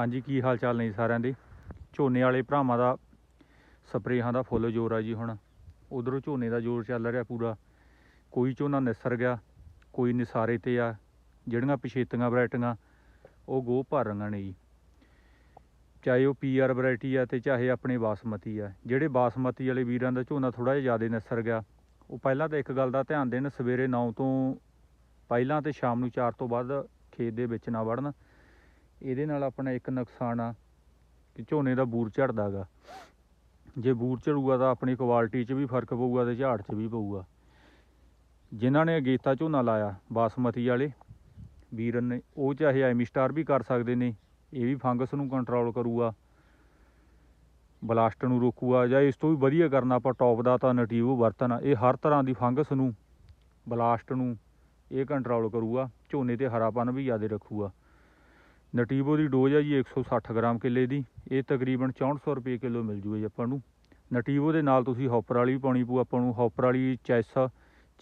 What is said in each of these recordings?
ਹਾਂਜੀ, ਕੀ ਹਾਲ ਚਾਲ ਨੇ ਜੀ ਸਾਰਿਆਂ ਦੇ? ਝੋਨੇ ਵਾਲੇ ਭਰਾਵਾਂ ਦਾ ਸਪਰੇਹਾਂ ਦਾ ਫੁੱਲ ਜ਼ੋਰ ਆ ਜੀ ਹੁਣ। ਉਧਰੋਂ ਝੋਨੇ ਦਾ ਜ਼ੋਰ ਚੱਲ ਰਿਹਾ ਪੂਰਾ। ਕੋਈ ਝੋਨਾ ਨਿਸਰ ਗਿਆ, ਕੋਈ ਨਿਸਾਰੇ ਤੇ ਆ। ਜਿਹੜੀਆਂ ਪਛੇਤੀਆਂ ਵੈਰਾਈਟੀਆਂ, ਉਹ ਗੋਹ ਭਰ ਰਹੀਆਂ ਨੇ ਜੀ। ਚਾਹੇ ਉਹ ਪੀਆਰ ਵੈਰਾਈਟੀ ਆ ਤੇ ਚਾਹੇ ਆਪਣੇ ਬਾਸਮਤੀ ਆ। ਜਿਹੜੇ ਬਾਸਮਤੀ ਵਾਲੇ ਵੀਰਾਂ ਦਾ ਝੋਨਾ ਥੋੜਾ ਜਿਹਾ ਜ਼ਿਆਦਾ ਨਿਸਰ ਗਿਆ, ਉਹ ਪਹਿਲਾਂ ਤਾਂ ਇੱਕ ਗੱਲ ਦਾ ਧਿਆਨ ਦੇਣ, ਸਵੇਰੇ 9 ਤੋਂ ਪਹਿਲਾਂ ਤੇ ਸ਼ਾਮ ਨੂੰ 4 ਤੋਂ ਬਾਅਦ ਖੇਤ ਦੇ ਵਿੱਚ ਨਾ ਵੜਨ। ਇਹਦੇ ਨਾਲ ਆਪਣਾ ਇੱਕ ਨੁਕਸਾਨ ਆ ਕਿ ਝੋਨੇ ਦਾ ਬੂਰ ਝੜਦਾ ਗਾ। ਜੇ ਬੂਰ ਝੜੂਗਾ ਤਾਂ ਆਪਣੀ ਕੁਆਲਿਟੀ 'ਚ ਵੀ ਫ਼ਰਕ ਪਊਗਾ ਤੇ ਝਾੜ 'ਚ ਵੀ ਪਊਗਾ। ਜਿਨ੍ਹਾਂ ਨੇ ਅਗੇਤਾ ਝੋਨਾ ਲਾਇਆ, ਬਾਸਮਤੀ ਵਾਲੇ, ਵੀਰਨ ਨੇ, ਉਹ ਚਾਹੇ ਐਮੀ ਸਟਾਰ ਵੀ ਕਰ ਸਕਦੇ ਨੇ, ਇਹ ਵੀ ਫੰਗਸ ਨੂੰ ਕੰਟਰੋਲ ਕਰੂਗਾ। ਬਲਾਸਟ ਨੂੰ ਰੋਕੂਗਾ ਜਾਂ ਇਸ ਤੋਂ ਵੀ ਵਧੀਆ ਕਰਨਾ ਆਪਾਂ ਟੌਪ ਦਾ ਤਾਂ ਨਟੀਵੋ ਵਰਤਨ ਇਹ ਹਰ ਤਰ੍ਹਾਂ ਦੀ ਫੰਗਸ ਨੂੰ, ਬਲਾਸਟ ਨੂੰ ਇਹ ਕੰਟਰੋਲ ਕਰੂਗਾ, ਝੋਨੇ ਤੇ ਹਰਾਪਨ ਵੀ ਜ਼ਿਆਦਾ ਰੱਖੂਗਾ। ਨਟੀਵੋ ਦੀ ਡੋਜ਼ ਆ ਜੀ 160 ਗ੍ਰਾਮ ਕਿੱਲੇ ਦੀ। ਇਹ ਤਕਰੀਬਨ 6400 ਰੁਪਏ ਕਿਲੋ ਮਿਲ ਜੂਗਾ ਜੀ ਆਪਾਂ ਨੂੰ। ਨਟੀਵੋ ਦੇ ਨਾਲ ਤੁਸੀਂ ਹੌਪਰ ਵਾਲੀ ਵੀ ਪਾਉਣੀ ਪਊ ਆਪਾਂ ਨੂੰ। ਹੌਪਰ ਵਾਲੀ ਚੈਸ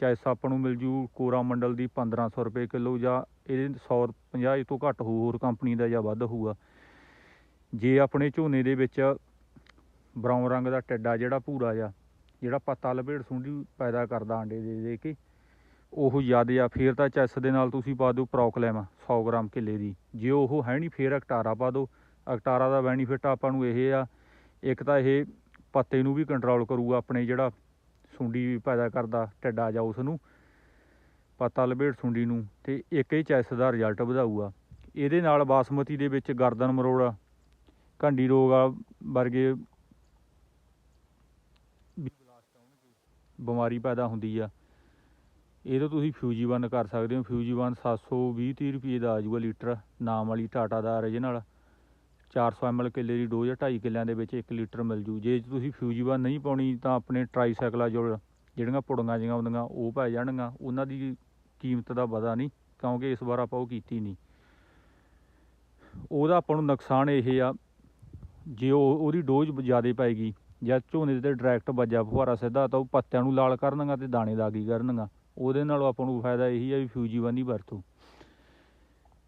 ਚੈਸ ਆਪਾਂ ਨੂੰ ਮਿਲ ਜੂ ਕੋਰਾ ਮੰਡਲ ਦੀ 1500 ਰੁਪਏ ਕਿਲੋ ਜਾਂ ਇਹਦੇ 150 ਤੋਂ ਘੱਟ ਹੋਊ, ਹੋਰ ਕੰਪਨੀ ਦਾ ਜਾਂ ਵੱਧ ਹੋਊਗਾ। ਜੇ ਆਪਣੇ ਝੋਨੇ ਦੇ ਵਿੱਚ ਬਰਾਊਨ ਰੰਗ ਦਾ ਟੱਡਾ ਜਿਹੜਾ ਭੂਰਾ ਆ ਜਿਹੜਾ ਪੱਤਾ ਲਪੇੜ ਸੁੰਡੀ ਪੈਦਾ ਕਰਦਾ ਆਂਡੇ ਦੇ ਦੇ ਕੇ ਉਹ ਜ਼ਿਆਦਾ ਆ, ਫੇਰ ਤਾਂ ਚੈਸ ਦੇ ਨਾਲ ਤੁਸੀਂ ਪਾ ਦਿਓ ਪ੍ਰੋਕਲੈਮ 100 ਗ੍ਰਾਮ ਕਿੱਲੇ ਦੀ। ਜੇ ਉਹ ਹੈ ਨਹੀਂ, ਫੇਰ ਅਕਟਾਰਾ ਪਾ ਦਿਓ। ਅਕਟਾਰਾ ਦਾ ਬੈਨੀਫਿਟ ਆਪਾਂ ਨੂੰ ਇਹ ਆ, ਇੱਕ ਤਾਂ ਇਹ ਪੱਤੇ ਨੂੰ ਵੀ ਕੰਟਰੋਲ ਕਰੂਗਾ, ਆਪਣੇ ਜਿਹੜਾ ਸੁੰਡੀ ਪੈਦਾ ਕਰਦਾ ਟੱਡਾ ਜਾ ਉਸ ਨੂੰ। ਪੱਤਾ ਲਪੇੜ ਸੁੰਡੀ ਨੂੰ, ਤੇ ਇੱਕ ਹੀ ਚੈਸ ਦਾ ਰਿਜ਼ਲਟ ਵਧਾਊਗਾ। ਇਹਦੇ ਨਾਲ ਬਾਸਮਤੀ ਦੇ ਵਿੱਚ ਗਰਦਨ ਮਰੋੜ ਘੰਡੀ ਰੋਗ ਆ ਵਰਗੇ ਬਿਮਾਰੀ ਪੈਦਾ ਹੁੰਦੀ ਆ। ਇਹ ਤਾਂ ਤੁਸੀਂ ਫਿਊਜੀ ਵਨ ਕਰ ਸਕਦੇ ਹੋ। ਫਿਊਜੀ ਵਨ 720 30 ਰੁਪਏ ਦਾ ਆ ਜਾਊਗਾ ਲੀਟਰ। ਨਾਮ ਵਾਲੀ ਟਾਟਾ ਦਾ origignal 400 ml ਕਿੱਲੇ ਦੀ ਡੋਜ਼ 2.5 ਕਿੱਲਿਆਂ ਦੇ ਵਿੱਚ 1 ਲੀਟਰ ਮਿਲ ਜੂ। ਜੇ ਤੁਸੀਂ ਫਿਊਜੀ ਵਨ ਨਹੀਂ ਪਾਉਣੀ, ਤਾਂ ਆਪਣੇ ਟਰਾਈਸਾਈਕਲਾਂ ਜੋ ਜਿਹੜੀਆਂ ਪੁੜੀਆਂ ਜਿਹੀਆਂ ਹੁੰਦੀਆਂ, ਉਹ ਪੈ ਜਾਣਗੀਆਂ। ਉਹਨਾਂ ਦੀ ਕੀਮਤ ਦਾ ਪਤਾ ਨਹੀਂ, ਕਿਉਂਕਿ ਇਸ ਵਾਰ ਆਪਾਂ ਉਹ ਕੀਤੀ ਨਹੀਂ। ਉਹਦਾ ਆਪਾਂ ਨੂੰ ਨੁਕਸਾਨ ਇਹ ਆ, ਜੇ ਉਹ ਉਹਦੀ ਡੋਜ਼ ਜ਼ਿਆਦਾ ਪਏਗੀ ਜਾਂ ਝੋਨੇ ਤੇ ਡਾਇਰੈਕਟ ਵੱਜਾ ਫੁਹਾਰਾ ਸਿੱਧਾ, ਤਾਂ ਉਹ ਪੱਤਿਆਂ ਨੂੰ ਲਾਲ ਕਰਨਗਾ ਤੇ ਦਾਣੇ ਦਾਗੀ ਕਰਨਗਾ ਉਹਦੇ ਨਾਲੋਂ ਆਪਾਂ ਨੂੰ ਫਾਇਦਾ ਇਹੀ ਆ ਵੀ ਫਿਊਜੀ ਵਨ ਵਰਤੋ।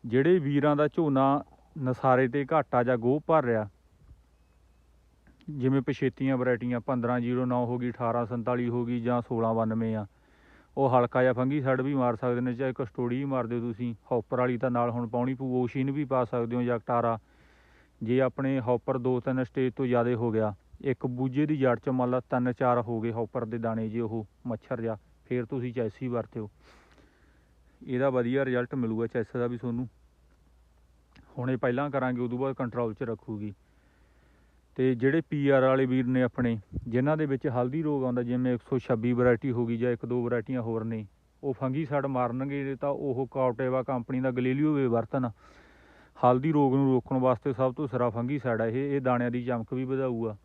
ਜਿਹੜੇ ਵੀਰਾਂ ਦਾ ਝੋਨਾ ਨਸਾਰੇ ਤੇ ਘਾਟਾ ਜਾਂ ਗੋਹ ਭਰ ਰਿਹਾ, ਜਿਵੇਂ ਪਛੇਤੀਆਂ ਵੈਰਾਈਟੀਆਂ 1509 ਹੋ ਗਈ 1847 ਹੋ ਗਈ ਜਾਂ 1692 ਆ, ਉਹ ਹਲਕਾ ਜਾਂ ਫੰਗੀ ਸਾਈਡ ਵੀ ਮਾਰ ਸਕਦੇ ਨੇ, ਚਾਹੇ ਕਸਟੋੜੀ ਵੀ ਮਾਰ ਦਿਓ ਤੁਸੀਂ, ਹੌਪਰ ਵਾਲੀ ਤਾਂ ਨਾਲ ਹੁਣ ਪਾਉਣੀ ਪਊ, ਓਸ਼ੀਨ ਵੀ ਪਾ ਸਕਦੇ ਹੋ ਜਾਂ ਕਟਾਰਾ ਜੇ ਆਪਣੇ ਹੌਪਰ ਦੋ ਤਿੰਨ ਸਟੇਜ ਤੋਂ ਜ਼ਿਆਦਾ ਹੋ ਗਿਆ, ਇੱਕ ਬੂਝੇ ਦੀ ਜੜ ਚ ਮੰਨ ਲਾ ਤਿੰਨ ਚਾਰ ਹੋ ਗਏ ਹੌਪਰ ਦੇ ਦਾਣੇ ਜੇ ਉਹ ਮੱਛਰ ਜਾਂ ਫਿਰ ਤੁਸੀਂ ਚੈਸੀ ਵਰਤਿਓ। ਇਹਦਾ ਵਧੀਆ ਰਿਜ਼ਲਟ ਮਿਲੂਗਾ ਚੈਸ ਦਾ ਵੀ ਤੁਹਾਨੂੰ। ਹੁਣ ਇਹ ਪਹਿਲਾਂ ਕਰਾਂਗੇ, ਉਦੋਂ ਬਾਅਦ ਕੰਟਰੋਲ 'ਚ ਰੱਖੂਗੀ। ਤੇ ਜਿਹੜੇ ਪੀਆਰ ਵਾਲੇ ਵੀਰ ਨੇ ਆਪਣੇ, ਜਿਨ੍ਹਾਂ ਦੇ ਵਿੱਚ ਹਲਦੀ ਰੋਗ ਆਉਂਦਾ, ਜਿਵੇਂ 126 ਵੈਰਾਈਟੀ ਹੋ ਗਈ ਜਾਂ ਇੱਕ ਦੋ ਵੈਰਾਈਟੀਆਂ ਹੋਰ ਨੇ, ਉਹ ਫੰਗੀ ਸਾਡ ਮਾਰਨਗੇ, ਤਾਂ ਉਹ ਕਾਉਟੇਵਾ ਕੰਪਨੀ ਦਾ ਗਲੇਲੀਓ ਵੇ ਵਰਤਨ ਹਲਦੀ ਰੋਗ ਨੂੰ ਰੋਕਣ ਵਾਸਤੇ ਸਭ ਤੋਂ ਸਰਾ ਫੰਗੀ ਸਾਡ ਹੈ ਇਹ ਇਹ ਦਾਣਿਆਂ ਦੀ ਚਮਕ ਵੀ ਵਧਾਊਗਾ।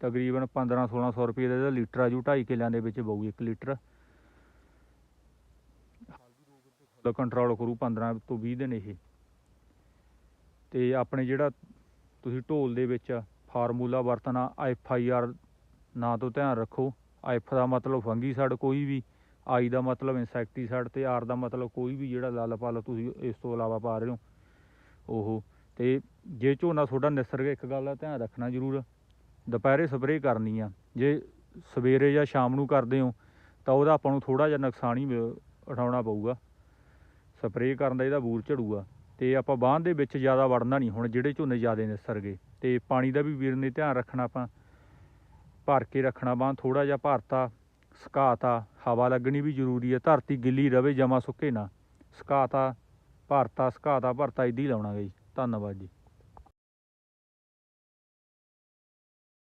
ਤਕਰੀਬਨ 15 1600 ਰੁਪਏ ਦਾ ਇਹਦਾ ਲੀਟਰ ਆ, ਜੂ 2.5 ਕਿੱਲਿਆਂ ਦੇ ਵਿੱਚ ਬਹੂ 1 ਲੀਟਰ। ਦਾ ਕੰਟਰੋਲ ਕਰੂ 15 ਤੋਂ 20 ਦਿਨ ਇਹ। ਤੇ ਆਪਣੇ ਜਿਹੜਾ ਤੁਸੀਂ ਢੋਲ ਦੇ ਵਿੱਚ ਫਾਰਮੂਲਾ ਵਰਤਣਾ ਐਫ ਆਈ ਆਰ ਨਾਂ ਤੋਂ ਧਿਆਨ ਰੱਖੋ। ਐਫ ਦਾ ਮਤਲਬ ਫੰਗੀਸਾਈਡ ਕੋਈ ਵੀ ਆਈ ਦਾ ਮਤਲਬ ਇਨਸੈਕਟੀਸਾਈਡ ਤੇ ਆਰ ਦਾ ਮਤਲਬ ਕੋਈ ਵੀ ਜਿਹੜਾ ਲਾਲ ਪਾਲ ਤੁਸੀਂ ਇਸ ਤੋਂ ਇਲਾਵਾ ਪਾ ਰਹੇ ਹੋ। ਉਹ ਤੇ ਜੇ ਝੋਨਾ ਤੁਹਾਡਾ ਨਿਸਰਗ ਇੱਕ ਗੱਲ ਦਾ ਧਿਆਨ ਰੱਖਣਾ ਜ਼ਰੂਰ, ਦੁਪਹਿਰੇ ਸਪਰੇਅ ਕਰਨੀ ਆ। ਜੇ ਸਵੇਰੇ ਜਾਂ ਸ਼ਾਮ ਨੂੰ ਕਰਦੇ ਹੋ, ਤਾਂ ਉਹਦਾ ਆਪਾਂ ਨੂੰ ਥੋੜਾ ਜਿਹਾ ਨੁਕਸਾਨ ਹੀ ਮ- ਉਠਾਉਣਾ ਪਊਗਾ। ਸਪਰੇਅ ਕਰਨ ਦਾ ਇਹਦਾ ਬੂਰ ਝੜੂਗਾ ਤੇ ਆਪਾਂ ਬਾਂਹ ਦੇ ਵਿੱਚ ਜ਼ਿਆਦਾ ਵੜਨਾ ਨਹੀਂ, ਹੁਣ ਜਿਹੜੇ ਝੋਨੇ ਜ਼ਿਆਦਾ ਨਿਸਰ ਗਏ ਤੇ ਪਾਣੀ ਦਾ ਵੀ ਵੀਰ ਨੇ ਧਿਆਨ ਰੱਖਣਾ ਆਪਾਂ, ਭਰ ਕੇ ਰੱਖਣਾ ਬਾਂਹ ਥੋੜਾ ਜਿਹਾ ਭਰਤਾ, ਸੁਕਾਤਾ, ਹਵਾ ਲੱਗਣੀ ਵੀ ਜ਼ਰੂਰੀ ਹੈ, ਧਰਤੀ ਗਿੱਲੀ ਰਵੇ, ਜਮਾ ਸੁੱਕੇ ਨਾ, ਸੁਕਾਤਾ, ਭਰਤਾ ਸੁਕਾਤਾ, ਭਰਤਾ, ਇਦਾਂ ਹੀ ਲਾਉਣਾ ਗਾ ਜੀ। ਧੰਨਵਾਦ ਜੀ।